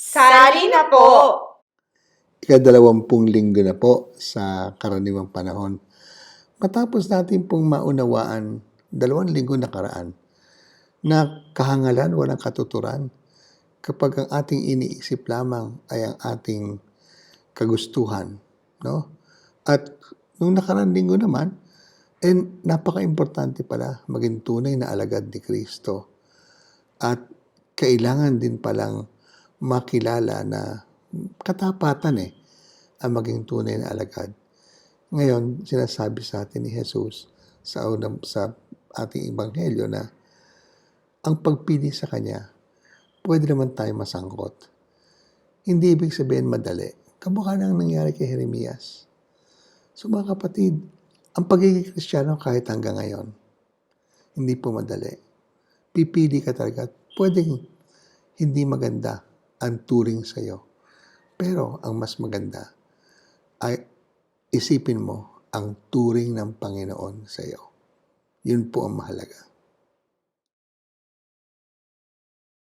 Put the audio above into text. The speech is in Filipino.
Sali na po! ikadalawampung linggo na po sa karaniwang panahon. Matapos natin pong maunawaan dalawang linggo nakaraan na kahangalan walang katuturan kapag ang ating iniisip lamang ay ang ating kagustuhan. No? At nung nakaraan linggo naman, eh, napaka-importante pala maging tunay na alagad ni Kristo. At kailangan din palang makilala na katapatan eh ang maging tunay na alagad. Ngayon, sinasabi sa atin ni Jesus sa, sa ating ebanghelyo na ang pagpili sa Kanya, pwede naman tayo masangkot. Hindi ibig sabihin madali. Kamukha nang nangyari kay Jeremias. So mga kapatid, ang pagiging kristyano kahit hanggang ngayon, hindi po madali. Pipili ka talaga. at Pwedeng hindi maganda ang turing sa'yo. Pero ang mas maganda ay isipin mo ang turing ng Panginoon sa iyo. Yun po ang mahalaga.